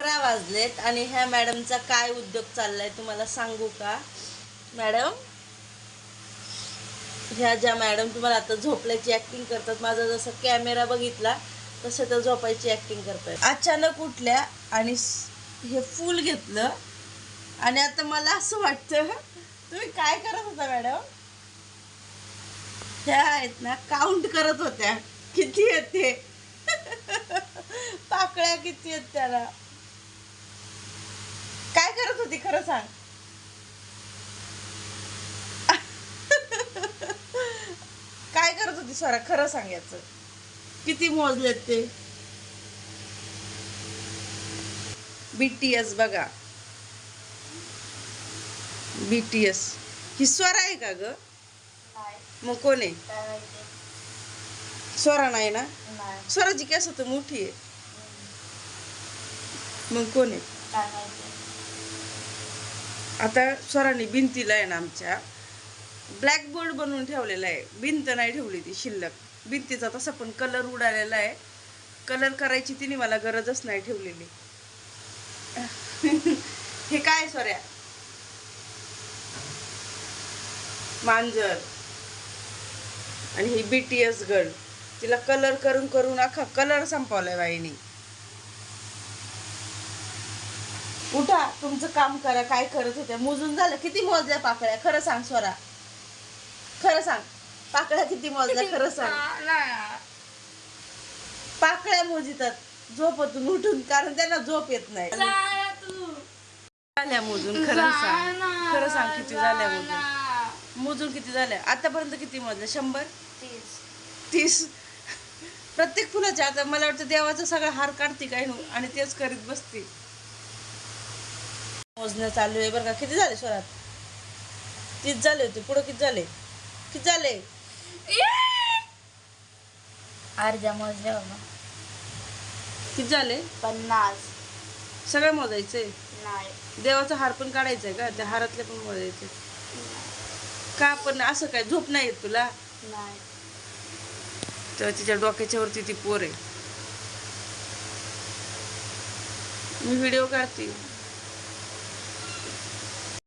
अकरा वाजलेत आणि ह्या मॅडमचा काय उद्योग चाललाय तुम्हाला सांगू का? मॅडम? ह्या ज्या मॅडम तुम्हाला आता झोपल्याची ऍक्टिंग करतात माझा जसा कॅमेरा बघितला तसं तर झोपायची ऍक्टिंग करतात अचानक उठल्या आणि हे फूल घेतलं आणि आता मला असं वाटतं तुम्ही काय करत होता मॅडम? ह्या आहेत ना काउंट करत होत्या. किती येते पाकळ्या किती आहेत त्याला? करत होती खरं सांग. काय करत होती स्वरा? खरं सांग याच. किती मोजलेत ते? बीटीएस बघा. बीटीएस ही स्वरा आहे का ग? नाही. मग कोण आहे? स्वरा नाही ना? स्वराची केस तर मोठी आहे. मग कोण आहे? आता स्वरांनी भिंतीला आहे ना आमच्या ब्लॅकबोर्ड बनवून ठेवलेला आहे. भिंत नाही ठेवली ती शिल्लक. भिंतीचा तसा पण कलर उडालेला आहे. कलर करायची तिने मला गरजच नाही ठेवलेली. हे काय सोऱ्या मांजर. आणि ही बी टी एस गर्ल तिला कलर करून करून अख्खा कलर संपवलाय बाईनी. उठा तुमचं काम करा काय करत होत्या? मोजून झालं. किती मोजल्या पाकळ्या? खरं सांग स्वरा. खरं सांग. पाकळ्या किती मोजल्या? खरं सांग. पाकळ्या मोजितात. झोपतून उठून कारण त्यांना झोप येत नाही. झाल्या मोजून खरं सांग. खरं सांग किती झाल्या मोजून. मोजून किती झाल्या? आतापर्यंत किती मोजल्या? शंभर? तीस. प्रत्येक फुलाच्या आता मला वाटतं देवाचा सगळा हार काढते काय आणि तेच करीत बसते. मोजणं चालू आहे बरं का. किती झाले स्वरात? तीस झाले होते. पुढं किती झाले? किती झाले? अर्ध्या मोजल्या बाबा किती झाले? पन्नास. सगळं मोजायचंय? नाही. देवाचा हार पण काढायचा आहे का? त्या हारातले पण मोजायचे. का पण असं काय? झोप नाही येत तुला? नाही. तर तिच्या डोक्याच्या वरती ती पोर आहे. मी व्हिडिओ काढते.